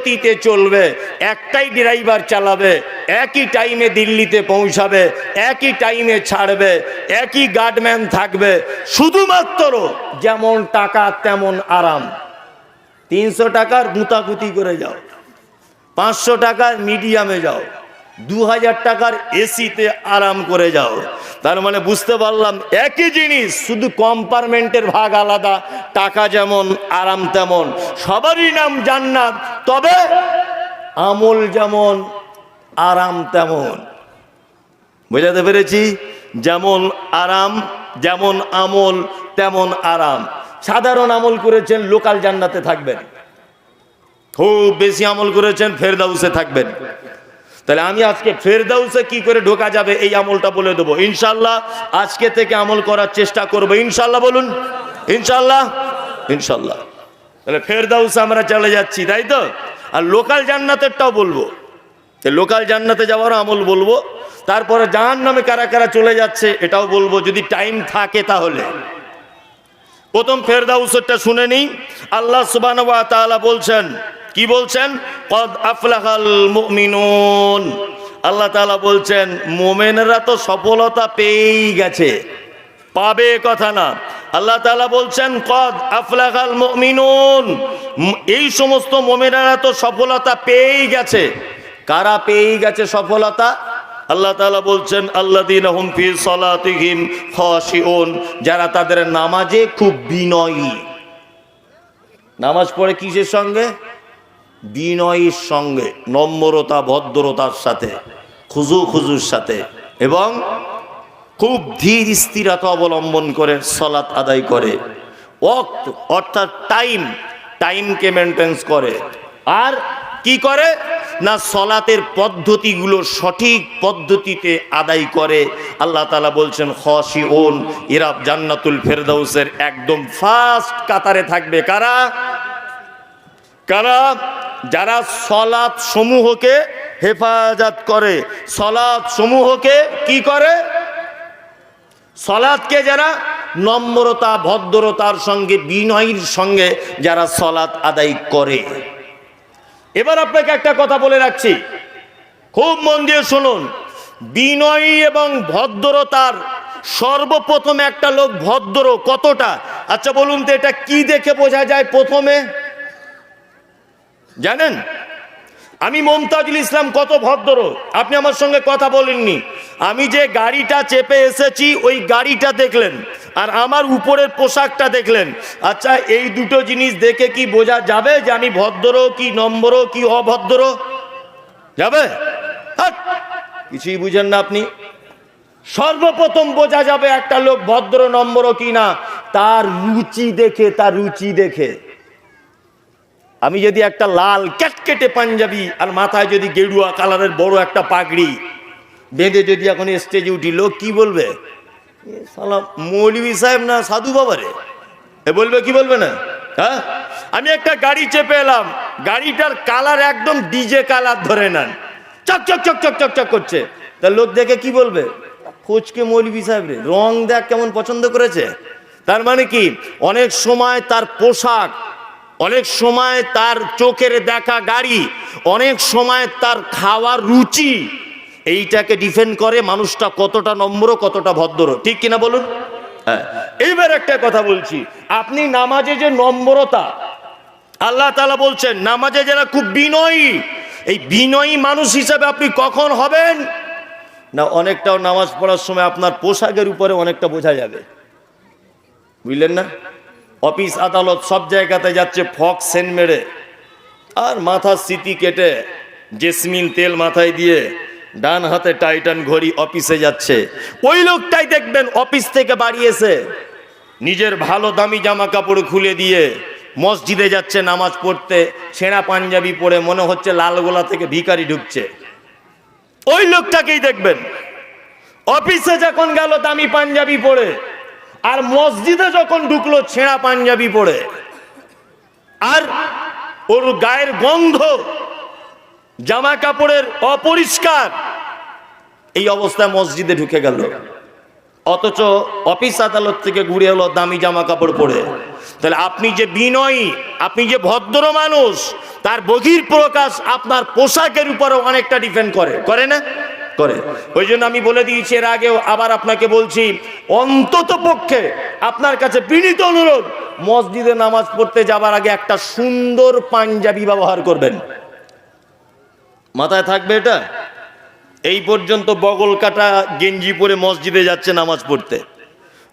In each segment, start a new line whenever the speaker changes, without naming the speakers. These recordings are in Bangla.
গতিতে চলবে, একটাই ড্রাইভার চালাবে, একই টাইমে দিল্লিতে পৌঁছাবে, একই টাইমে ছাড়বে, একই গার্ডম্যান থাকবে, শুধুমাত্র যেমন টাকা তেমন আরাম। তিনশো টাকার গুঁতাগুতি করে যাও, পাঁচশো টাকার মিডিয়ামে যাও। দু হাজার টাকার এসিতে আরাম করে যাও। তার মানে বুঝতে পারলাম একই জিনিস, শুধু কম্পার্টমেন্টের ভাগ আলাদা, টাকা যেমন, আরাম তেমন। সবারই নাম জান্নাত, তবে আমল যেমন, আরাম তেমন। বোঝাতে পেরেছি? যেমন আরাম, যেমন আমল, তেমন আরাম। সাধারণ আমল করেছেন লোকাল জান্নাতে থাকবেন। খুব বেশি আমল করেছেন ফেরদাউসে থাকবেন। তাহলে আমি আজকে ফেরদাউসে কি করে ঢোকা যাবে এই আমলটা বলে দেবো। ইনশাল্লাহ আজকে থেকে আমল করার চেষ্টা করব। ইনশাল্লাহ বলুন। ইনশাল্লাহ ইনশাল্লাহ তাহলে ফেরদাউসে আমরা চলে যাচ্ছি, তাই তো? আর লোকাল জান্নাতেরটাও বলব। লোকাল জান্নাতে যাওয়ার আমল বলব। তারপরে জাহান নামে কারা কারা চলে যাচ্ছে এটাও বলব, যদি টাইম থাকে তাহলে। প্রথম ফেরদাউসেরটা শুনে নিই। আল্লাহ তাআলা বলছেন কি বলছেন? কদ আফলাহাল মুমিনুন। আল্লাহ তাআলা বলছেন, মোমেনরা তো সফলতা পেয়েই গেছে। পাবে কথা না। আল্লাহ তাআলা বলছেন, কদ আফলাহাল মুমিনুন। এই সমস্ত মোমেনেরা তো সফলতা পেয়েই গেছে। কারা পেয়েই গেছে সফলতা? আল্লাহ তাআলা বলছেন আল্লাদিন হুম ফি সলাতিহিম খাশিউন। যারা তাদের নামাজে খুব বিনয়ী। নামাজ পড়ে কিসের সঙ্গে? বিনয়ীর সঙ্গে, নম্রতা, ভদ্রতার সাথে, খুজু খুজুর সাথে, এবং খুব ধীর স্থিরতা অবলম্বন করে, সলাৎ আদায় করে ওক্ত অর্থাৎ টাইম, টাইমকে মেনটেন্স করে। আর কি করে? না, সলাতের পদ্ধতিগুলো সঠিক পদ্ধতিতে আদায় করে। আল্লাহ তালা বলছেন খসি ওন এরা জান্নাতুল ফেরদাউসের একদম ফার্স্ট কাতারে থাকবে। কারা? কারা? যারা সলাৎ সমূহকে হেফাজত করে, সলাৎ সমূহকে কি করে? সলাৎকে যারা নম্রতা, ভদ্রতার সঙ্গে, বিনয়ের সঙ্গে যারা সলাৎ আদায় করে। এবার আপনাকে একটা কথা বলে রাখছি। খুব মন দিয়ে শুনুন। বিনয়ী এবং ভদ্রতার সর্বপ্রথম একটা লোক ভদ্র কতটা? আচ্ছা বলুন তো এটা কি দেখে বোঝা যায় প্রথমে? জানেন? আমি মমতাজুল ইসলাম কত ভদ্র। আপনি আমার সঙ্গে কথা বলেননি। আমি যে গাড়িটা চেপে এসেছি, ওই গাড়িটা দেখলেন। আর আমার উপরের পোশাকটা দেখলেন। আচ্ছা এই দুটো জিনিস দেখে কি বোঝা যাবে যে আমি ভদ্র কি নম্বর কি অভদ্র? যাবে! কিছুই বুঝেন না আপনি। সর্বপ্রথম বোঝা যাবে একটা লোক ভদ্র নম্বর কি না তার রুচি দেখে, তার রুচি দেখে। আমি যদি একটা লাল ক্যাটকেটে পাঞ্জাবি আর মাথায় যদি গেরুয়া কালারের বড় একটা পাগড়ি বেঁধে যদি এখন স্টেজে উঠি লোক কি বলবে? শালা মৌলভী সাহেব না সাধু বাবারে এ বলবে, কি বলবে না? হ্যাঁ? আমি একটা গাড়ি চেপে এলাম, গাড়িটার কালার একদম ডিজে কালার ধরে নেন। চক চক চক চক চক চক করছে। তা লোক দেখে কি বলবে? ফোচকে মৌলভী সাহেব রে, রং দেখ কেমন পছন্দ করেছে। তার মানে কি? অনেক সময় তার পোশাক অনেক সময় তার চোখের দেখা গাড়ি, অনেক সময় তার খাওয়ার রুচি, এইটাকে ডিফেন্ড করে মানুষটা কতটা নম্র, কতটা ভদ্র। ঠিক কিনা বলুন? হ্যাঁ। এইবার একটা কথা বলছি, আপনি নামাজে যে নম্রতা, আল্লাহ তালা বলছেন, নামাজে যারা খুব বিনয়ী, এই বিনয়ী মানুষ হিসাবে আপনি কখন হবেন? না, অনেকটাও নামাজ পড়ার সময় আপনার পোশাকের উপরে অনেকটা বোঝা যাবে। বুঝলেন না? অফিস আদালত সব জায়গাতে যাচ্ছে, ফক সেন মেরে। আর মাথার স্মৃতি কেটে, জেসমিন তেল মাথায় দিয়ে ডান হাতে টাইটান ঘড়ি অফিসে যাচ্ছে। ওই লোকটাই দেখবেন অফিস থেকে বাড়িয়েছে নিজের ভালো দামি জামা কাপড় খুলে দিয়ে মসজিদে যাচ্ছে নামাজ পড়তে ছেঁড়া পাঞ্জাবি পরে মনে হচ্ছে লালগোলা থেকে ভিখারি ঢুকছে। ওই লোকটাকেই দেখবেন। অফিসে যখন গেল দামি পাঞ্জাবি পরে আর মসজিদে যখন ঢুকলো, ছেঁড়া পাঞ্জাবি পরে। আর ওর গায়ের গন্ধ জামা কাপড়ের অপরিষ্কার, এই অবস্থায় মসজিদে ঢুকে গেল। অথচ অফিস আদালত থেকে ঘুরে এলো দামি জামা কাপড় পরে। তাহলে আপনি যে বিনয়ী, আপনি যে ভদ্র মানুষ, তার বহির প্রকাশ আপনার পোশাকের উপরও অনেকটা ডিপেন্ড করে করে না? করে। ওই জন্য আমি বলে দিয়েছি এর আগেও, আবার আপনাকে বলছি, অন্তত পক্ষে আপনার কাছে বিনীত অনুরোধ, মসজিদে নামাজ পড়তে যাবার আগে একটা সুন্দর পাঞ্জাবি ব্যবহার করবেন। মাথায় থাকবে এটা? এই পর্যন্ত বগল কাটা গেঞ্জি পরে মসজিদে যাচ্ছে নামাজ পড়তে।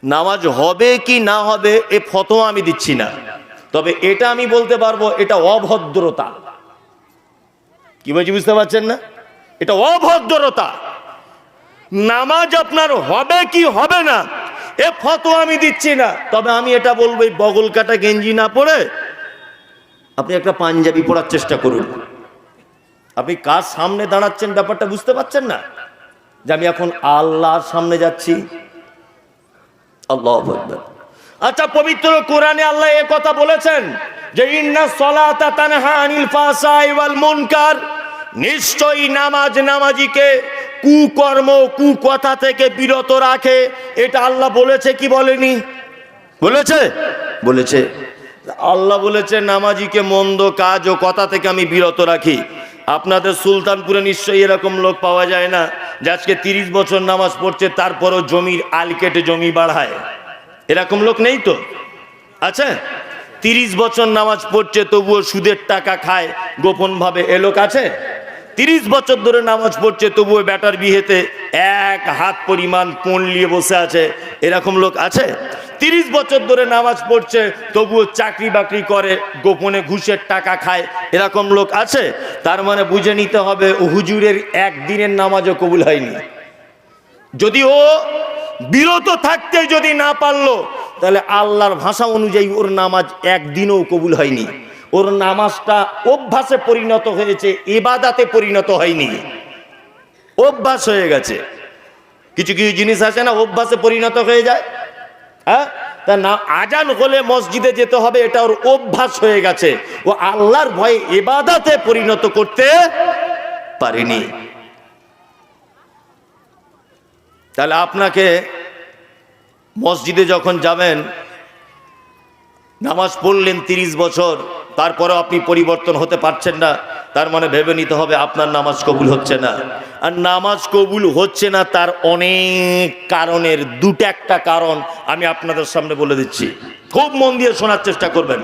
নামাজ হবে কি না হবে এ ফতোয়া আমি দিচ্ছি না। তবে এটা আমি বলতে পারব, এটা অভদ্রতা। কি বলছি বুঝতে পারছেন না? এটা অভদ্রতা। নামাজ আপনার হবে কি হবে না, এ ফতো আমি দিচ্ছি না। তবে আমি এটা বলব, এই বগল কাটা গেঞ্জি না পরে আপনি একটা পাঞ্জাবি পরার চেষ্টা করুন। আপনি কার সামনে দাঁড়াচ্ছেন ব্যাপারটা বুঝতে পারছেন না? যে আমি এখন আল্লাহর সামনে যাচ্ছি। আল্লাহ। আচ্ছা পবিত্র কোরআনে আল্লাহ এ কথা বলেছেন যে, ইন্না সলাতা তানহা আনিল ফাসাই ওয়াল মুনকার। নিশ্চয়ই নামাজ নামাজিকে কুকর্ম, কুকথা থেকে বিরত রাখে। এটা আল্লাহ বলেছে কি বলেনি? বলেছে? বলেছে। আল্লাহ বলেছে, নামাজিকে মন্দ কাজ ও কথা থেকে আমি বিরত রাখি। আপনাদের সুলতানপুরে নিশ্চয়ই এরকম লোক পাওয়া যায় না, যে আজকে তিরিশ বছর নামাজ পড়ছে, তারপরও জমির আল কেটে জমি বাড়ায়। এরকম লোক নেই তো? আছে? তিরিশ বছর নামাজ পড়ছে, তবুও সুদের টাকা খায়, গোপনভাবে এ লোক আছে? তিরিশ বছর ধরে নামাজ পড়ছে, তবুও ব্যাটার বিহেতে এক হাত পরিমাণ কোন নিয়ে বসে আছে, এরকম লোক আছে? তিরিশ বছর ধরে নামাজ পড়ছে, তবুও চাকরি বাকরি করে, গোপনে ঘুষের টাকা খায়, এরকম লোক আছে? তার মানে বুঝে নিতে হবে, ও হুজুরের একদিনের নামাজও কবুল হয়নি। যদি ও বিরত থাকতে যদি না পারল, তাহলে আল্লাহর ভাষা অনুযায়ী ওর নামাজ একদিনও কবুল হয়নি। ওর নামাজটা অভ্যাসে পরিণত হয়েছে এবাদাতে পরিণত হয়নি। অভ্যাস হয়ে গেছে। কিছু কিছু জিনিস আছে না, অভ্যাসে পরিণত হয়ে যায়? হ্যাঁ? তা না, আজান হলে মসজিদে যেতে হবে, এটা ওর অভ্যাস হয়ে গেছে। ও আল্লাহর ভয়ে এবাদাতে পরিণত করতে পারেনি। তাহলে আপনাকে মসজিদে যখন যাবেন, নামাজ পড়লেন তিরিশ বছর তারপরে আপনি পরিবর্তন হতে পারছেন না। তার মানে ভেবে নিতে হবে আপনার নামাজ কবুল হচ্ছে না। আর নামাজ কবুল হচ্ছে না তার অনেক কারণের, দুটো একটা কারণ আমি আপনাদের সামনে বলে দিচ্ছি। খুব মন দিয়ে শোনার চেষ্টা করবেন।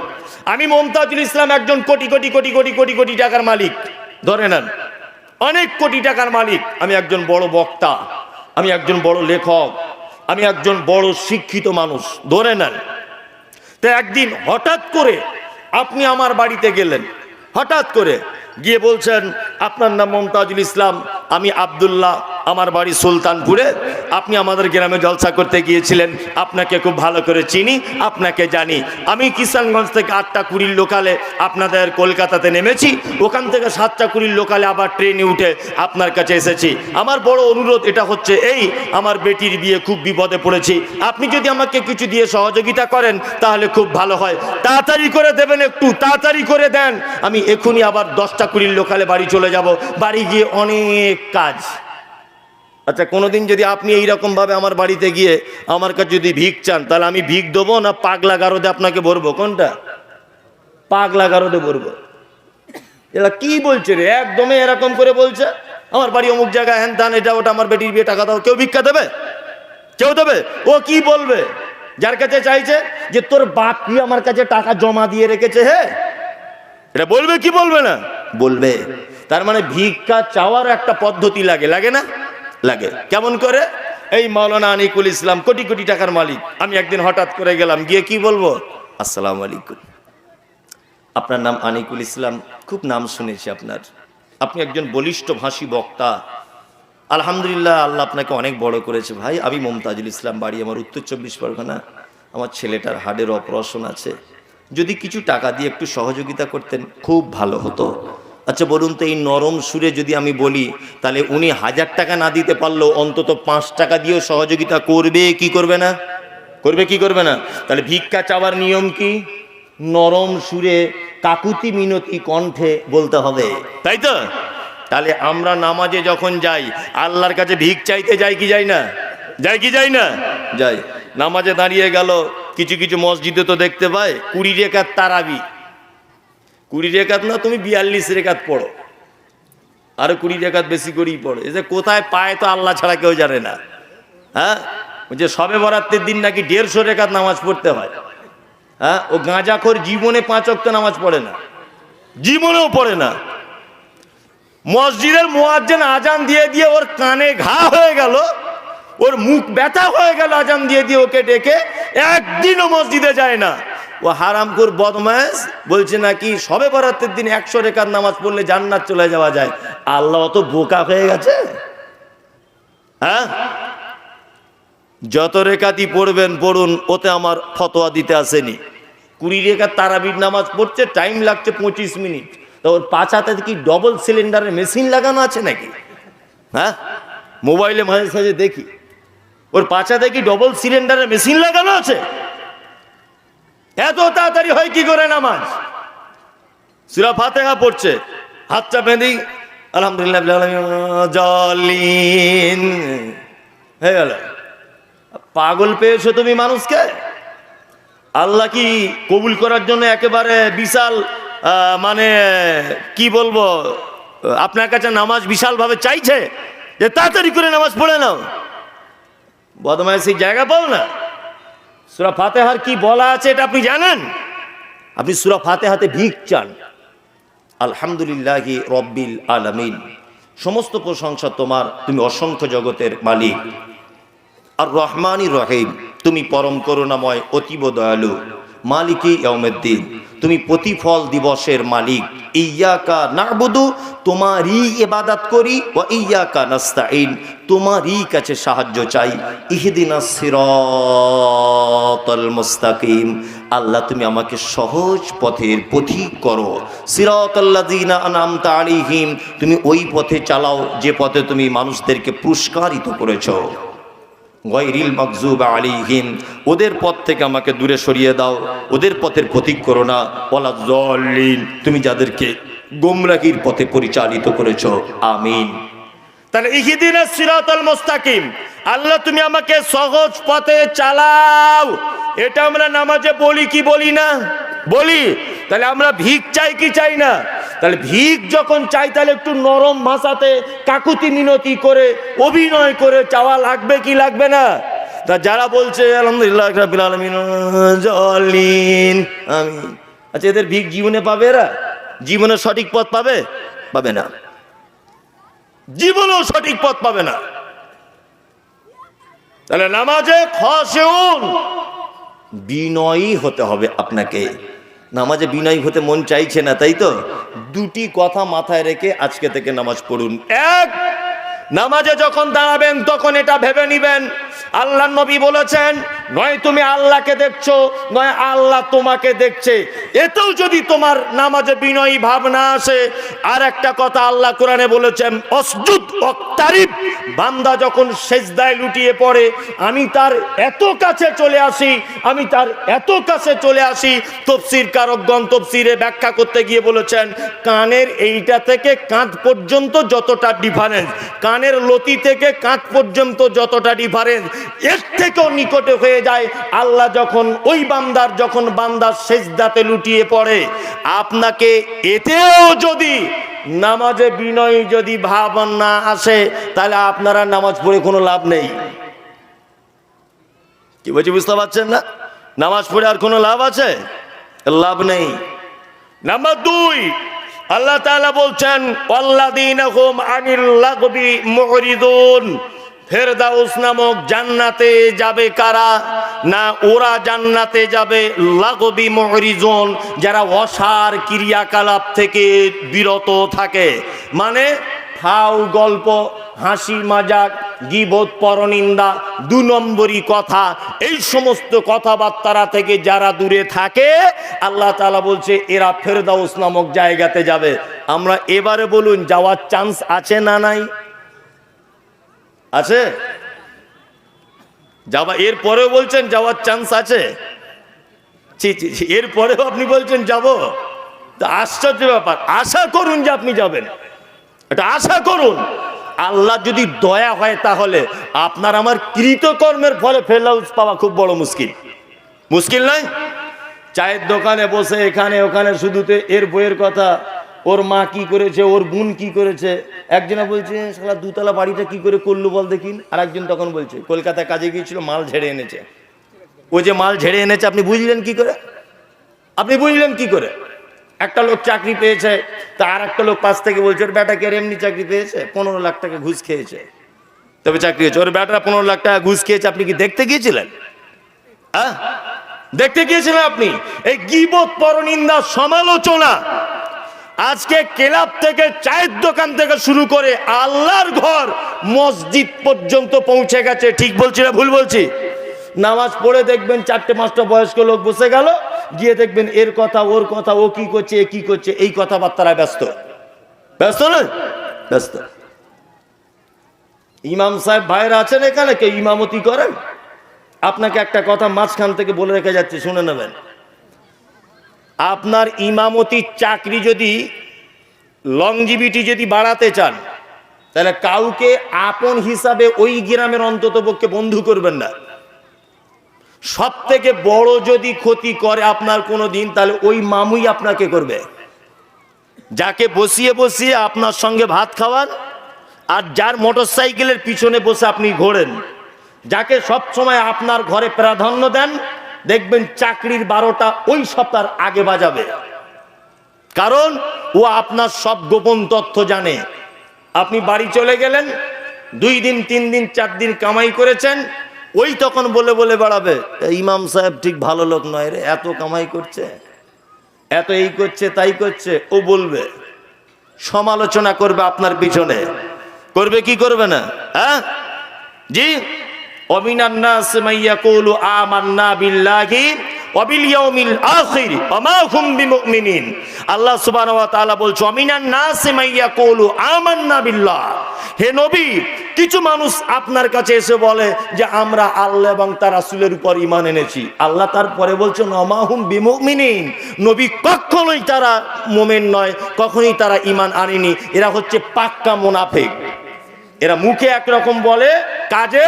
আমি মমতাজুল ইসলাম একজন কোটি কোটি কোটি কোটি কোটি কোটি টাকার মালিক। ধরে নেন, অনেক কোটি টাকার মালিক। আমি একজন বড় বক্তা, আমি একজন বড় লেখক, আমি একজন বড় শিক্ষিত মানুষ। ধরে নেন, তো একদিন হঠাৎ করে আপনি আমার বাড়িতে গেলেন। হঠাৎ করে গিয়ে বলছেন, আপনার নাম মমতাজুল ইসলাম, আমি আবদুল্লাহ, আমার বাড়ি সুলতানপুরে। আপনি আমাদের গ্রামে জলসা করতে গিয়েছিলেন, আপনাকে খুব ভালো করে চিনি, আপনাকে জানি। আমি কিষানগঞ্জ থেকে আটটা কুড়ির লোকালে আপনাদের কলকাতাতে নেমেছি, ওখান থেকে সাতটা কুড়ির লোকালে আবার ট্রেনে উঠে আপনার কাছে এসেছি। আমার বড় অনুরোধ এটা হচ্ছে এই, আমার বেটির বিয়ে খুব বিপদে পড়েছি। আপনি যদি আমাকে কিছু দিয়ে সহযোগিতা করেন, তাহলে খুব ভালো হয়। তাড়াতাড়ি করে দেবেন একটু, তাড়াতাড়ি করে দেন। আমি এখনই আবার দশটা কুড়ির লোকালে বাড়ি চলে যাব। বাড়ি গিয়ে অনেক কাজ। আচ্ছা কোনোদিন যদি আপনি এইরকম ভাবে আমার বাড়িতে গিয়ে আমার কাছে যদি ভিক চান, তাহলে আমি ভিক দেবো না পাগলা গারদে আপনাকে ভরবো কোনটা? পাগলা গারদে ভরবো এরা কি বলছে রে? একদমই এরকম করে বলছে। আমার বাড়ি অমুক জায়গায়, হ্যান ত্যান, এটা ওটা, আমার বেটির বিয়ে, টাকা দাও। কেউ ভিক্ষা দেবে? কেউ দেবে? ও কি বলবে? যার কাছে চাইছে যে, তোর বাপ কি আমার কাছে টাকা জমা দিয়ে রেখেছে, হে? এটা বলবে কি বলবে না? বলবে। তার মানে ভিক্ষা চাওয়ার একটা পদ্ধতি লাগে লাগে না? লাগে। কেমন করে? এই মৌলানা আনিকুল ইসলাম কোটি কোটি টাকার মালিক। আমি একদিন হঠাৎ করে গেলাম, গিয়ে কি বলব? আসসালামু আলাইকুম। আপনার নাম আনিকুল ইসলাম, খুব নাম শুনেছি আপনার। আপনি একজন বলিষ্ঠ ভাষী বক্তা। আলহামদুলিল্লাহ, আল্লাহ আপনাকে অনেক বড় করেছে ভাই। আমি মমতাজুল ইসলাম বাড়ি, আমার উত্তর চব্বিশ পরগনা। আমার ছেলেটার হাড়ের অপারেশন আছে। যদি কিছু টাকা দিয়ে একটু সহযোগিতা করতেন, খুব ভালো হতো। আচ্ছা বলুন তো, এই নরম সুরে যদি আমি বলি, তাহলে উনি হাজার টাকা না দিতে পারলেও অন্তত পাঁচ টাকা দিয়েও সহযোগিতা করবে, কি করবে না? করবে কি করবে না? তাহলে ভিক্ষা চাওয়ার নিয়ম কি? নরম সুরে কাকুতি মিনতি কণ্ঠে বলতে হবে। তাই তো? তাহলে আমরা নামাজে যখন যাই, আল্লাহর কাছে ভিক চাইতে যাই কি যাই না? যাই কি যাই না? যাই। নামাজে দাঁড়িয়ে গেল কিছু কিছু মসজিদে তো দেখতে পায় কুড়ি রেখাত তারাবি। কুড়ি রেখাত না, তুমি বিয়াল্লিশ রেখাত পড়ো। আরও কুড়ি রেখাত বেশি করেই পড়ো। এই যে কোথায় পায় তো আল্লাহ ছাড়া কেউ জানে না। হ্যাঁ? যে সবে বরাত্রের দিন নাকি দেড়শো রেখাত নামাজ পড়তে হয়। হ্যাঁ? ও গাঁজাখোর জীবনে পাঁচ অক্ত নামাজ পড়ে না। জীবনেও পড়ে না। মসজিদের মোয়াজ্জেন আজান দিয়ে দিয়ে ওর কানে ঘা হয়ে গেল। ওর মুখ ব্যথা হয়ে গেল, আজান দিয়ে দিয়ে ওকে ডেকে একদিনও মসজিদে যায় না। ও হারামপুর বদমাস, বলছে নাকি সবে বরাতের দিন একশো রেখার নামাজ পড়লে জান্নাত চলে যাওয়া যায়। আল্লাহ অত বোকা হয়ে গেছে। হ্যাঁ? যত রেখাতি পড়বেন, পড়ুন, ওতে আমার ফতোয়া দিতে আসেনি। কুড়ি রেখার তারাবির নামাজ পড়ছে, টাইম লাগছে পঁচিশ মিনিট। তো ওর পাছাতে কি ডবল সিলিন্ডারের মেশিন লাগানো আছে নাকি? হ্যাঁ? মোবাইলে মাঝে সাঝে দেখি। ওর পাছাতে কি ডবল সিলিন্ডারের মেশিন লাগানো আছে? এত তাড়াতাড়ি হয় কি করে নামাজ? সুরা ফাতেহা পড়ছে, হাতটা বেঁধি, আলহামদুলিল্লাহ হয়ে গেল। পাগল পেয়েছ তুমি মানুষকে? আল্লাহ কি কবুল করার জন্য একেবারে বিশাল মানে কি বলব, আপনার কাছে নামাজ বিশালভাবে চাইছে? যে তাড়াতাড়ি করে নামাজ পড়ে নাও। বদমাইশি জায়গা পাও না। সুরা ফাতেহার কি বলা আছে এটা আপনি জানেন? আপনি সুরা ফাতেহাতে ভিক চান। আলহামদুলিল্লাহ রব্বিল আলামিন। সমস্ত প্রশংসা তোমার, তুমি অসংখ্য জগতের মালিক। আর রহমানি রহিম, তুমি পরম করুণাময়, অতীব দয়ালু, মালিকি ইয়মেদ্দিন তুমি প্রতিফল দিবসের মালিক। ইয়াকা নাবুদু, তোমারই এবাদাত করি ও ইয়াকা নাস্তাইন তোমারই কাছে সাহায্য চাই। ইহদিনা সিরাতাল মুস্তাকিম, আল্লাহ তুমি আমাকে সহজ পথের পথিক করো। সিরাতাল্লাযিনা আনআমতা আলাইহিম, তুমি ওই পথে চালাও, যে পথে তুমি মানুষদেরকে পুরস্কারিত করেছ। গৈরিল মকজুব আলিহিম ওদের পথ থেকে আমাকে দূরে সরিয়ে দাও, ওদের পথের প্রতীক করো না। ওলা জলিন তুমি যাদেরকে গোমরাহির পথে পরিচালিত করেছ। আমিন। তাহলে ইহিদিন সিরাতাল মুস্তাকিম, আল্লাহ তুমি আমাকে সহজ পথে চালাও। এটা আমরা নামাজে বলি কি বলি না? বলি, তাহলে আমরা ভিক চাই কি চাই না? তাহলে ভিক যখন চাই, তাহলে একটু নরম ভাষাতে কাকুতি মিনতি করে, অভিনয় করে চাওয়া লাগবে কি লাগবে না? তা যারা বলছে, আলহামদুলিল্লাহ আচ্ছা এদের ভিক জীবনে পাবে এরা? জীবনে সঠিক পথ পাবে? পাবে না। জীবনেও সঠিক পথ পাবে না। তাহলে নামাজে খসেউন বিনয়ী হতে হবে আপনাকে। নামাজে বিনয় হতে মন চাইছে না তাই তো? দুটি কথা মাথায় রেখে আজকে থেকে নামাজ পড়ুন। এক নামাজে যখন দাঁড়াবেন তখন এটা ভেবে নিবেন। আল্লাহ নবী বলেছেন নয় তুমি আল্লাহকে দেখছ, নয় আল্লাহ তোমাকে দেখছে। এতেও যদি তোমার নামাজে বিনয়ী ভাবনা আসে, আর একটা কথা আল্লাহ কোরআনে বলেছেন, অসজুদ অক্তারিব বান্দা যখন সেজদায় লুটিয়ে পড়ে, আমি তার এত কাছে চলে আসি, আমি তার এত কাছে চলে আসি, তফসির কারকগণ তফসিরে ব্যাখ্যা করতে গিয়ে বলেছেন, কানের এইটা থেকে কাঁধ পর্যন্ত যতটা ডিফারেন্স কানের লতি থেকে কাঁধ পর্যন্ত যতটা ডিফারেন্স এর থেকেও নিকটে হয়ে যায়, আল্লাহ যখন ওই বান্দার যখন বান্দার সেজদাতে লুটিয়ে পড়ে, আপনাকে এতেও যদি নামাজে বিনয় যদি ভাব না আসে, তাহলে আপনারা নামাজ পড়ে কোনো লাভ নেই। কি বলছি, বুঝতে পারছেন না? নামাজ পড়ে আর কোনো লাভ আছে? লাভ নেই। নাম্বার দুই, আল্লাহ তাআলা বলছেন আল্লাযীনাহুম আনিল লাগবি মুরিদুন। ফেরদাউস নামক জান্নাতে যাবে কারা? না, ওরা জান্নাতে যাবে। লাগবি মুরিজুন যারা অসার ক্রিয়াকলাপ থেকে বিরত থাকে। মানে ফাউ গল্প, হাসি মাজাক, গিবত পরনিন্দা, দু নম্বরই কথা। এই সমস্ত কথাবার্তারা থেকে যারা দূরে থাকে, আল্লাহ তাআলা বলছে, এরা ফেরদাউস নামক জায়গাতে যাবে। আমরা এবারে বলুন, যাওয়ার চান্স আছে না নাই? আছে? যাবা এর পরেও বলছেন যাওয়ার চান্স আছে। এর পরেও আপনি বলছেন যাব। তা আশ্চর্য ব্যাপার। আশা করুন যে আপনি যাবেন। এটা আশা করুন। আল্লাহ যদি দয়া হয় তাহলে আপনার আমার কৃতকর্মের ফলে ফেরলাউস পাওয়া খুব বড় মুশকিল। মুশকিল নয়? চায়ের দোকানে বসে, এখানে, ওখানে, শুধুতে এর বইয়ের কথা। ওর মা কি করেছে, ওর বোন কি করেছে? একজনে বলছে সালা দুতলা বাড়িটা কি করে করল বল দেখিন আর একজন তখন বলছে, কলকাতায় কাজে গিয়েছিল, মাল ঝেড়ে এনেছে। ও যে মাল ঝেড়ে এনেছে, আপনি বুঝলেন কি করে? আপনি বুঝলেন কি করে? একটা লোক চাকরি পেয়েছে, তা আর একটা লোক পাশ থেকে বলছে, ওর বেটা কে এমনি চাকরি পেয়েছে? পনেরো লাখ টাকা ঘুষ খেয়েছে। তবে চাকরি হয়েছে। ওর বেটা পনেরো লাখ টাকা ঘুষ খেয়েছে, আপনি কি দেখতে গিয়েছিলেন? দেখতে গিয়েছিলেন আপনি? এই গিবত পরনিন্দা সমালোচনা আজকে ক্লাব থেকে চায়ের দোকান থেকে শুরু করে আল্লাহর ঘর মসজিদ পর্যন্ত পৌঁছে গেছে। ঠিক বলছি না ভুল বলছি? নামাজ পড়ে দেখবেন চারটে পাঁচটা বয়স্ক লোক বসে গেল, গিয়ে দেখবেন এর কথা, ওর কথা, ও কি করছে, এ কি করছে, এই কথাবার্তায় ব্যস্ত। ব্যস্ত নয়? ব্যস্ত। ইমাম সাহেব ভাইরা আছেন এখানে, কেউ ইমামতি করেন? আপনাকে একটা কথা মাঝখান থেকে বলে রেখে যাচ্ছে, শুনে নেবেন। আপনার ইমামতির চাকরি যদি লংজিভিটি যদি বাড়াতে চান, তাহলে কাউকে আপন হিসাবে ওই গ্রামের অন্তত পক্ষে বন্ধু করবেন না। সব থেকে বড় যদি ক্ষতি করে আপনার কোনো দিন, তাহলে ওই মামুই আপনাকে করবে। যাকে বসিয়ে বসিয়ে আপনার সঙ্গে ভাত খাওয়ান, আর যার মোটর সাইকেলের পিছনে বসে আপনি ঘোরেন, যাকে সব সময় আপনার ঘরে প্রাধান্য দেন দেখবেন চাকরির বারোটা ওই সপ্তাহ আগে বাজাবে। কারণ ও আপনার সব গোপন তথ্য জানে। আপনি বাড়ি চলে গেলেন, দুই দিন, তিন দিন, চার দিন কামাই করেছেন, ওই তখন বলে বলে বেড়াবে ইমাম সাহেব ঠিক ভালো লোক নয় রে, এত কামাই করছে, এত এই করছে, তাই করছে। ও বলবে, সমালোচনা করবে আপনার পিছনে। করবে কি করবে না? হ্যাঁ? জি? অমিনান নাস মাইয়াকুলু আমান্না বিল্লাহি ওয়া বিল ইয়াউমিল আখির ওয়া মা হুম বিমুমিনিন। আল্লাহ বিল্লাহ। হে নবী, কিছু মানুষ আপনার কাছে এসে বলে যে, আমরা আল্লাহ এবং তার রাসূলের উপর ঈমান এনেছি। আল্লাহ তারপরে বলছেন অমাহুম বিমুমিনিন। নবী কখনোই তারা মোমেন নয়, কখনোই তারা ঈমান আনেনি। এরা হচ্ছে পাক্কা মুনাফিক। এরা মুখে একরকম বলে, কাজে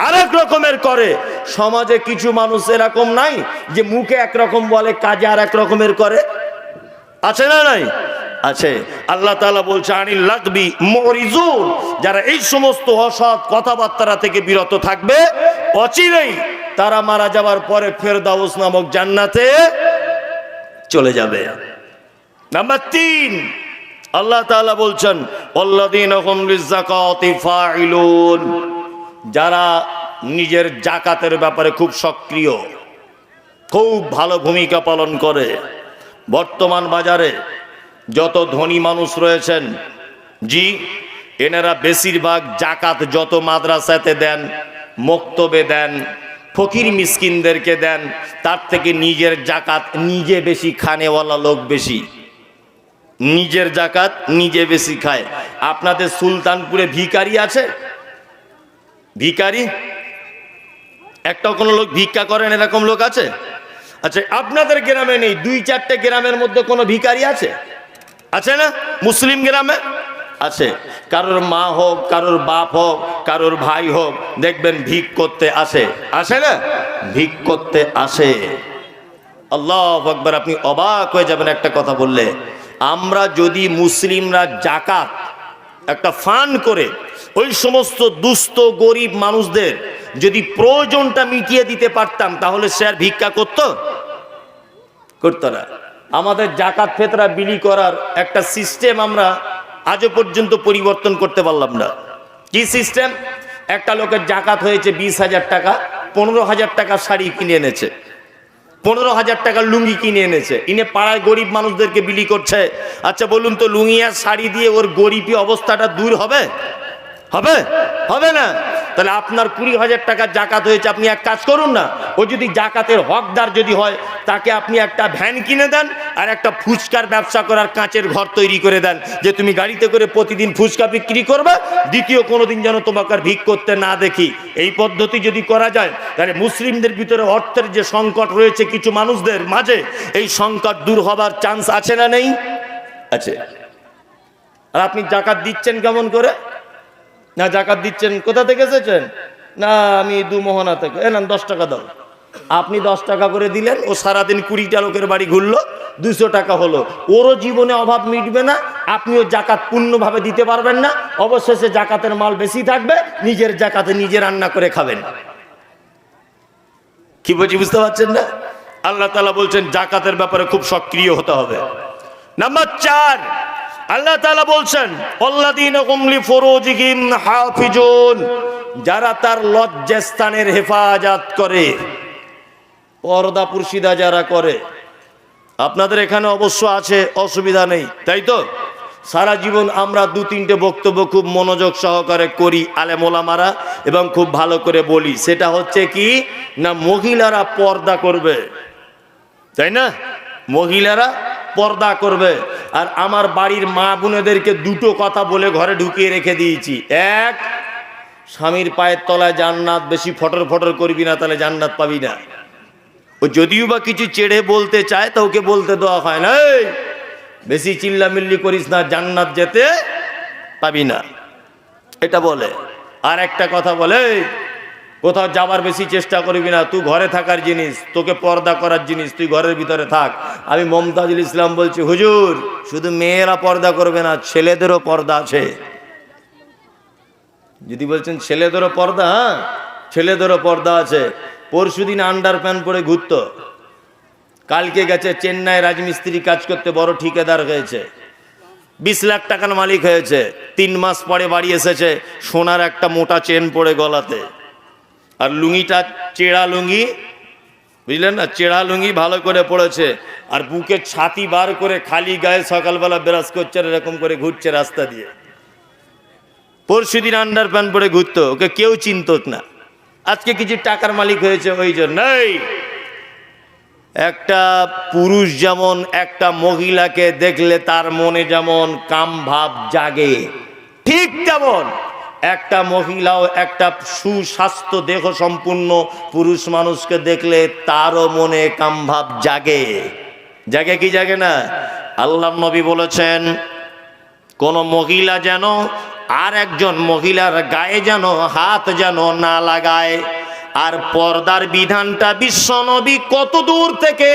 আরেক রকমের করে। সমাজে কিছু মানুষ এরকম নাই যে মুখে একরকম বলে, কাজে আর এক রকমের করে। আছে না নাই? আছে। আল্লাহ তাআলা বলছে, আনিল লাগবি মরিজুন। যারা এই সমস্ত অসৎ কথাবার্তা থেকে বিরত থাকবে, অচিরেই তারা মারা যাবার পরে ফের ফেরদাউস নামক জান্নাতে চলে যাবে। নাম্বার তিন, আল্লাহ তাআলা বলছেন অল্লাদিন যারা নিজের জাকাতের ব্যাপারে খুব সক্রিয়, খুব ভালো ভূমিকা পালন করে, বর্তমান বাজারে যত ধনী মানুষ রয়েছেন, জি, এনারা বেশিরভাগ জাকাত যত মাদ্রাসাতে দেন, মক্তবে দেন, ফকির মিসকিনদেরকে দেন, তার থেকে নিজের জাকাত নিজে বেশি খানেওয়ালা লোক বেশি। নিজের জাকাত নিজে বেশি খায়। আপনাদের সুলতানপুরে ভিকারি আছে? ভিকারি? একটা কোনো লোক ভিক্ষা করেন এরকম লোক আছে? আচ্ছা আপনাদের গ্রামে নেই, দুই চারটে গ্রামের মধ্যে কোনো ভিকারি আছে? আছে না? মুসলিম গ্রামে? আছে। কারোর মা হোক, কারোর বাপ হোক, কারোর ভাই হোক, দেখবেন ভিক করতে আসে। আসে না? ভিক করতে আসে। আল্লাহ আকবর, আপনি অবাক হয়ে যাবেন একটা কথা বললে। আমরা যদি মুসলিমরা জাকাত একটা ফান করে ওই সমস্ত দুস্থ, গরিব মানুষদের যদি প্রয়োজনটা মিটিয়ে দিতে পারতাম, তাহলে সে আর ভিক্ষা করতো? করতো না। আমাদের জাকাত ফেতরা বিলি করার একটা সিস্টেম আমরা আজও পর্যন্ত পরিবর্তন করতে পারলাম না। কি সিস্টেম একটা লোকের জাকাত হয়েছে বিশ হাজার টাকা, পনেরো হাজার টাকা শাড়ি কিনে এনেছে, পনেরো হাজার টাকার লুঙ্গি কিনে এনেছে। ইনে পাড়ায় গরিব মানুষদেরকে বিলি করছে। আচ্ছা বলুন তো, লুঙ্গি আর শাড়ি দিয়ে ওর গরিবী অবস্থাটা দূর হবে? হবে? হবে না? তাহলে আপনার কুড়ি হাজার টাকা জাকাত হয়েছে, আপনি এক কাজ করুন না। ও যদি জাকাতের হকদার যদি হয়, তাকে আপনি একটা ভ্যান কিনে দেন আর একটা ফুচকার ব্যবসা করার কাঁচের ঘর তৈরি করে দেন, যে তুমি গাড়িতে করে প্রতিদিন ফুচকা বিক্রি করবে, দ্বিতীয় কোনো দিন যেন তোমাকে আর ভিক করতে না দেখি। এই পদ্ধতি যদি করা যায়, তাহলে মুসলিমদের ভিতরে অর্থের যে সংকট রয়েছে কিছু মানুষদের মাঝে, এই সংকট দূর হবার চান্স আছে না নেই? আছে। আর আপনি জাকাত দিচ্ছেন কেমন করে? না জাকাত দিচ্ছেন, কোথা থেকে এসেছেন? না, আমি দু মোহনা থেকে। এ দশ টাকা দাও। আপনি দশ টাকা করে দিলেন, ও সারাদিন কুড়িটা লোকের বাড়ি ঘুরলো দুশো টাকা হলো। ওরও জীবনে অভাব মিটবে না, আপনিও জাকাত পূর্ণভাবে দিতে পারবেন না, অবশেষে জাকাতের মাল বেশি থাকবে, নিজের জাকাতে নিজে রান্না করে খাবেন। কি বলছি, বুঝতে পারছেন না? আল্লাহ তালা বলছেন, জাকাতের ব্যাপারে খুব সক্রিয় হতে হবে। নাম্বার চার আল্লাহ তালা বলছেন হাফিজুন যারা তার লজ্জাস্থানের হেফাজত করে, পর্দা পুরসিদা যারা করে, আপনাদের এখানে অবশ্য আছে, অসুবিধা নেই, তাই তো? সারা জীবন আমরা দু তিনটে বক্তব্য খুব মনোযোগ সহকারে করি আলে আলেমোলামারা এবং খুব ভালো করে বলি। সেটা হচ্ছে কি, না মহিলারা পর্দা করবে, তাই না? মহিলারা পর্দা করবে। আর আমার বাড়ির মা বোনেদেরকে দুটো কথা বলে ঘরে ঢুকিয়ে রেখে দিয়েছি। এক, স্বামীর পায়ের তলায় জান্নাত, বেশি ফটর ফটর করবি না, তাহলে জান্নাত পাবি না। ও যদিও বা কিছু চেড়ে বলতে চায়, তা ওকে বলতে দেওয়া হয় না। বেশি চিল্লামিল্লি করিস না, জান্নাত যেতে পাবি না। এটা বলে। আর একটা কথা বলে কোথাও যাবার বেশি চেষ্টা করবি না তুই ঘরে থাকার জিনিস, তোকে পর্দা করার জিনিস, তুই ঘরের ভিতরে থাক। আমি মমতাজুল ইসলাম বলছি, হুজুর, শুধু মেয়েরা পর্দা করবে না, ছেলেদেরও পর্দা আছে। যদি বলছেন, ছেলেদেরও পর্দা হ্যাঁ? ছেলেদেরও পর্দা আছে। পরশু দিন আন্ডার প্যান্ট পরে ঘুরতো। কালকে গেছে, চেন্নাই রাজমিস্ত্রি কাজ করতে বড় ঠিকাদার হয়েছে। বিশ লাখ টাকার মালিক হয়েছে। তিন মাস পরে বাড়ি এসেছে, সোনার একটা মোটা চেন পড়ে গলাতে। আর লুঙ্গিটা চেড়া লুঙ্গি, বুঝলেন না? চেড়া লুঙ্গি ভালো করে পড়েছে। আর বুকে ছাতি বার করে খালি গায়ে সকালবেলা ব্রাশ করছে এরকম করে ঘুরছে রাস্তা দিয়ে। পরশু দিন আন্ডার প্যান্ট পরে ঘুরতো, ওকে কেউ চিনত না। আজকে কিছু টাকার মালিক হয়েছে ওই জন্যই একটা পুরুষ যেমন, একটা মহিলাকে দেখলে তার মনে যেমন কাম ভাব জাগে, ঠিক তেমন। একটা মহিলাও, একটা সুস্বাস্থ্য দেহ সম্পূর্ণ পুরুষ মানুষকে দেখলে তারও মনে কামভাব জাগে। জাগে কি জাগে না? আল্লাহ নবী বলেছেন, কোন মহিলা যেন আর একজন মহিলার গায়ে যেন হাত যেন না লাগায় আর পর্দার বিধানটা বিশ্বনবী কত দূর থেকে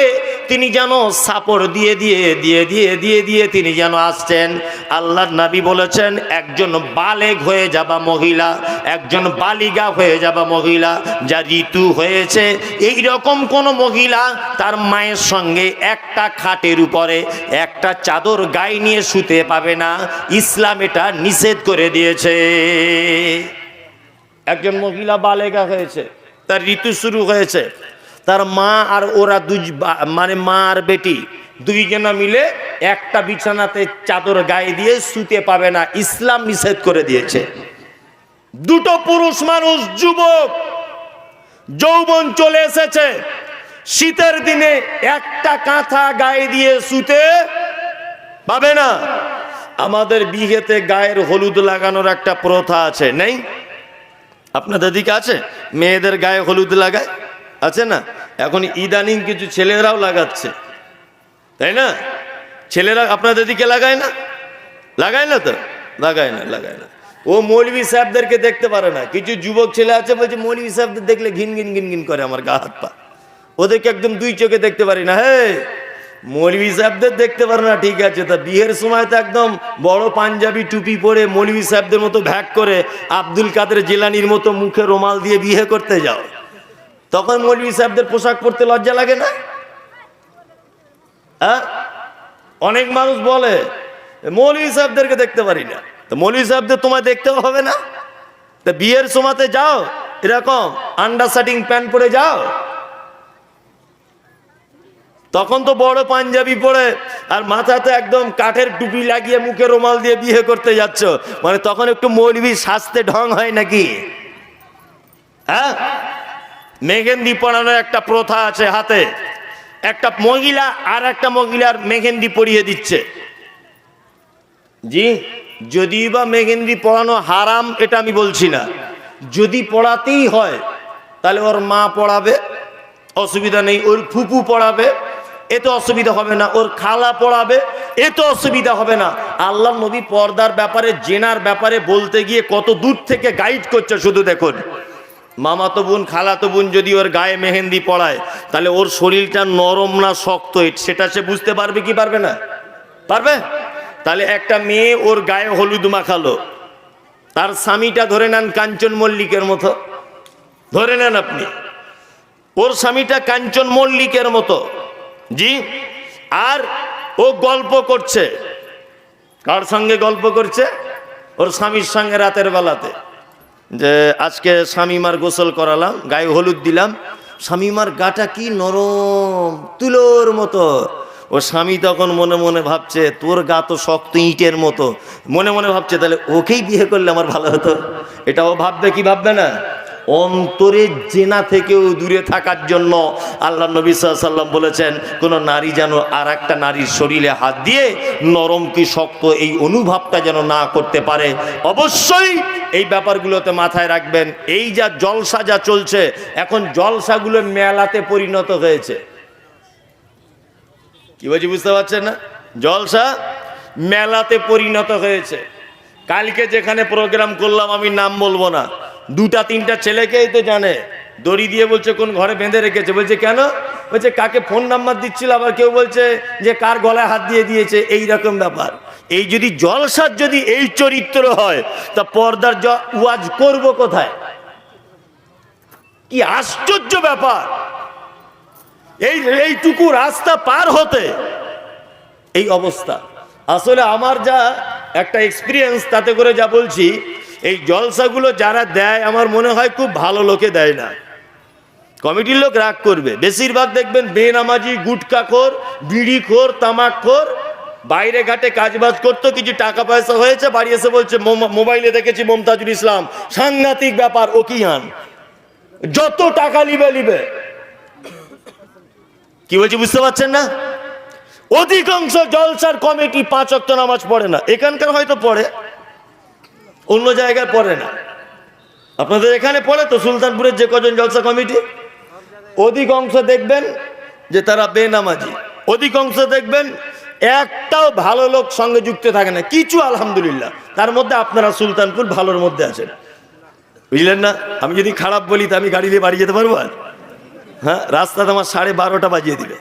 তিনি যেন সাপড় দিয়ে দিয়ে দিয়ে দিয়ে দিয়ে দিয়ে তিনি যেন আসছেন। আল্লাহর নবী বলেছেন, একজন বালেগ হয়ে যাবা মহিলা, একজন বালিগা হয়ে যাবা মহিলা, যা ঋতু হয়েছে, এই রকম কোন মহিলা তার মায়ের সঙ্গে একটা খাটের উপরে একটা চাদর গায়ে নিয়ে শুতে পাবে না। ইসলাম এটা নিষেধ করে দিয়েছে। একজন মহিলা বালেগা হয়েছে তার ঋতু শুরু হয়েছে। তার মা আর ওরা দুই মানে মা আর বেটি দুইজনা মিলে একটা বিছানাতে চাদর গায়ে দিয়ে শুতে পাবে না, ইসলাম নিষেধ করে দিয়েছে। দুটো পুরুষ মানুষ, যুবক, যৌবন চলে এসেছে। শীতের দিনে একটা কাঁথা গায়ে দিয়ে শুতে পাবে না। আমাদের বিহেতে গায়ের হলুদ লাগানোর একটা প্রথা আছে, নেই? আপনাদের দিকে আছে? মেয়েদের গায়ে হলুদ লাগায়? আছে না? এখন ইদানিং কিছু ছেলেরাও লাগাচ্ছে। তাই না? ছেলেরা আপনাদের দিকে লাগায় না? লাগায় না তো? লাগায় না লাগায় না। ও মৌলভী সাহেবদেরকে দেখতে পারে না। কিছু যুবক ছেলে আছে, বলছে, মৌলভী সাহেবদের দেখলে ঘিন ঘিন ঘিন ঘিন করে আমার গা হাত পা। ওদেরকে একদম দুই চোখে দেখতে পারি না। হে মৌলভী সাহেবদের দেখতে পারে না, ঠিক আছে? তা বিয়ের সময় তো একদম বড় পাঞ্জাবি টুপি পরে মৌলভী সাহেবদের মতো ভ্যাক করে আব্দুল কাদের জেলানির মতো মুখে রোমাল দিয়ে বিয়ে করতে যাও। তখন মৌলভী সাহেবদের পোশাক পরতে লজ্জা লাগে না? হ্যাঁ? অনেক মানুষ বলে, মৌলভী সাহেবদেরকে দেখতে পারি না। তো মৌলভী সাহেবদের তোমায় দেখতে হবে না? তা বিয়ের সময়তে যাও, এরকম আন্ডার শার্টিং প্যান্ট পরে যাও। তখন তো বড় পাঞ্জাবি পরে আর মাথাতে একদম কাঠের টুপি লাগিয়ে মুখে রুমাল দিয়ে বিয়ে করতে যাচ্ছ। মানে তখন একটু মৌলবি সাজতে ঢং হয় নাকি? হ্যাঁ? মেঘেন্দি পড়ানোর একটা প্রথা আছে হাতে। একটা মহিলা আর একটা মহিলার মেঘেন্দি পরিয়ে দিচ্ছে। জি যদি বা মেঘেন্দি পড়ানো হারাম, এটা আমি বলছি না। যদি পড়াতেই হয়, তাহলে ওর মা পড়াবে, অসুবিধা নেই। ওর ফুপু পড়াবে এতে অসুবিধা হবে না, ওর খালা পড়াবে এতে অসুবিধা হবে না। আল্লাহ নবী পর্দার ব্যাপারে, জেনার ব্যাপারে বলতে গিয়ে কত দূর থেকে গাইড করছে, শুধু দেখুন। মামাতো বোন খালাতো বোন, যদি ওর গায়ে মেহেন্দি পড়ায়, তাহলে ওর শরীরটা নরম না শক্ত সেটা সে বুঝতে পারবে কি পারবে না? পারবে? তাহলে একটা মেয়ে ওর গায়ে হলুদ মাখালো। তার স্বামীটা ধরে নেন কাঞ্চন মল্লিকের মতো। ধরে নেন আপনি। ওর স্বামীটা কাঞ্চন মল্লিকের মতো। জি, আর ও গল্প করছে। কার সঙ্গে গল্প করছে? ওর স্বামীর সঙ্গে রাতের বেলাতে। যে আজকে স্বামীমার গোসল করালাম, গায়ে হলুদ দিলাম, স্বামীমার গাটা কি নরম, তুলোর মতো। ও স্বামী তখন মনে মনে ভাবছে, তোর গা তো শক্ত ইটের মতো। মনে মনে ভাবছে, তাহলে ওকেই বিয়ে করলে আমার ভালো হতো। এটা ও ভাববে কি ভাববে না? অন্তরে জেনা থেকেও দূরে থাকার জন্য আল্লাহ নবী সাল্লাম বলেছেন, কোনো নারী যেন আর একটা নারীর শরীরে হাত দিয়ে নরম কি শক্ত এই অনুভবটা যেন না করতে পারে, অবশ্যই এই ব্যাপারগুলোতে মাথায় রাখবেন, এই যা জলসা যা চলছে, এখন জলসাগুলো মেলাতে পরিণত হয়েছে। কি বলছি বুঝতে পারছেন না? জলসা মেলাতে পরিণত হয়েছে। কালকে যেখানে প্রোগ্রাম করলাম আমি নাম বলব না। দুটা, তিনটা ছেলেকে তো জানে। দড়ি দিয়ে বলছে, কোন ঘরে বেঁধে রেখেছে? বলছে, কেন? বলছে, কাকে ফোন নাম্বার দিচ্ছিল? আবার কেউ বলছে যে, কার গলায় হাত দিয়ে দিয়েছে? এই রকম ব্যাপার। এই যদি জলসার যদি এই চরিত্র হয়, তা পর্দার ওয়াজ করব কোথায়? কি আশ্চর্য ব্যাপার! এই, এইটুকু রাস্তা পার হতে এই অবস্থা। আসলে আমার যা একটা এক্সপিরিয়েন্স তাতে করে যা বলছি এই জলসাগুলো যারা দেয়, আমার মনে হয় খুব ভালো লোকে দেয় না। কমিটির লোক রাগ করবে। বেশিরভাগ দেখবেন বেনামাজি গুটকাখোর বিড়িখোর তামাকখোর বাইরে ঘাটে কাজবাজ করতো, কিছু টাকা পয়সা হয়েছে, বাড়ি এসে বলছে মোবাইলে দেখেছি মমতাজুল ইসলাম। সাংঘাতিক ব্যাপার ও কি হান যত টাকা লিবে লিবে কি বলছি, বুঝতে পারছেন না? অধিকাংশ জলসার কমিটি পাঁচ অক্ট নামাজ পড়ে না। এখানকার হয়তো পড়ে। অন্য জায়গায় পড়ে না। আপনাদের এখানে পড়ে তো সুলতানপুরের যে কজন জলসা কমিটি? অধিকাংশ দেখবেন যে তারা বেনামাজি। অধিকাংশ দেখবেন একটাও ভালো লোক সঙ্গে যুক্ত থাকে না। কিছু আলহামদুলিল্লাহ। তার মধ্যে আপনারা সুলতানপুর ভালোর মধ্যে আছেন। বুঝলেন না? আমি যদি খারাপ বলি, তা আমি গাড়ি নিয়ে বাড়ি যেতে পারব আর? হ্যাঁ? রাস্তাতে আমার সাড়ে বারোটা বাজিয়ে দিবে।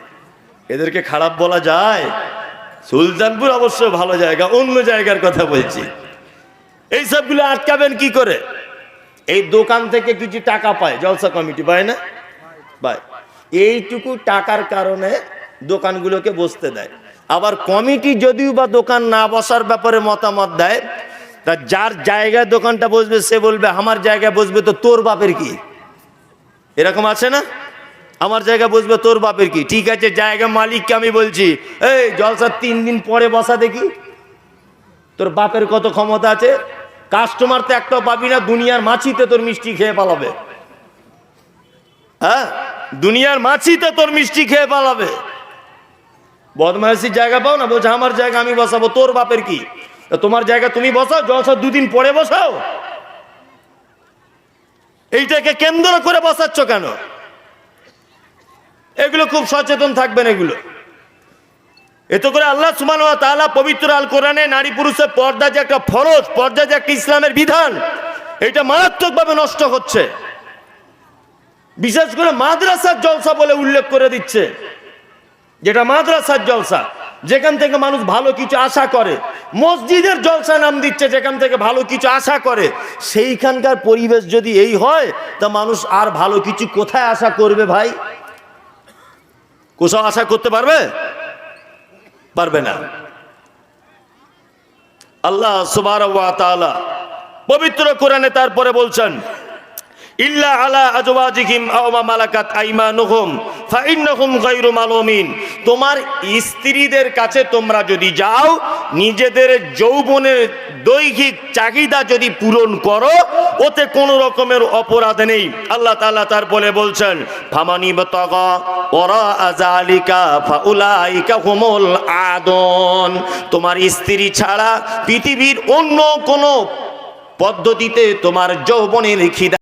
এদেরকে খারাপ বলা যায়। সুলতানপুর অবশ্য ভালো জায়গা, অন্য জায়গার কথা বলছি। এই সবগুলো আটকাবেন কি করে? এই দোকান থেকে কিছু টাকা পায়, জলসা কমিটি, পায় না? পায়। এইটুকু টাকার কারণে দোকানগুলোকে বসতে দেয়। আবার কমিটি যদিও বা দোকান না বসার ব্যাপারে মতামত দেয়, তা যার জায়গায় দোকানটা বসবে, সে বলবে, আমার জায়গায় বসবে তো তোর বাপের কি? এরকম আছে না? আমার জায়গা বসবে তোর বাপের কি? ঠিক আছে, জায়গা মালিককে আমি বলছি, এই জলসার তিন দিন পরে বসা দেখি। তোর বাপের কত ক্ষমতা আছে? কাস্টমার তো একটাও পাবি না, দুনিয়ার মাছিতে তোর মিষ্টি খেয়ে পালাবে। হ্যাঁ? দুনিয়ার মাছিতে তোর মিষ্টি খেয়ে পালাবে। বদমাইশির জায়গা পাও না, বলছে, আমার জায়গা আমি বসাবো, তোর বাপের কি? তোমার জায়গা তুমি বসাও জলসা দুদিন পরে বসাও। এইটাকে কেন্দ্র করে বসাচ্ছ কেন? এগুলো খুব সচেতন থাকবেন এগুলো। এতে করে আল্লাহ সুমান তাআলা পবিত্র আল কোরআনে নারী পুরুষের পর্দা যে একটা ফরজ, পর্দা যে একটা ইসলামের বিধান, এটা মারাত্মকভাবে নষ্ট হচ্ছে। বিশেষ করে মাদ্রাসার জলসা বলে উল্লেখ করে দিচ্ছে। যেটা মাদ্রাসার জলসা, যেখান থেকে মানুষ ভালো কিছু আশা করে, মসজিদের জলসা নাম দিচ্ছে যেখান থেকে ভালো কিছু আশা করে। সেইখানকার পরিবেশ যদি এই হয়, তা মানুষ আর ভালো কিছু কোথায় আশা করবে ভাই? কোথাও আশা করতে পারবে? পারবে না। আল্লাহ সুবার পবিত্র কোরআনে তারপরে বলছেন ইল্লা আলা আজওয়াজিহিম আও মা মালাকাত আইমানুহুম, ফাইন্নাহুম গায়রু মালুমিন। তোমার স্ত্রীদের কাছে তোমরা যদি যাও, নিজেদের যৌবনের দৈহিক চাহিদা যদি পূরণ করো, ওতে কোনো রকমের অপরাধ নেই। আল্লাহ তাআলা বলে বলছেন, ফামানি বাতাগা ওরা আজালিকা ফাউলাইকা হুমুল আদন। তোমার স্ত্রী ছাড়া পৃথিবীর অন্য কোনো পদ্ধতিতে তোমার যৌবনের খিদা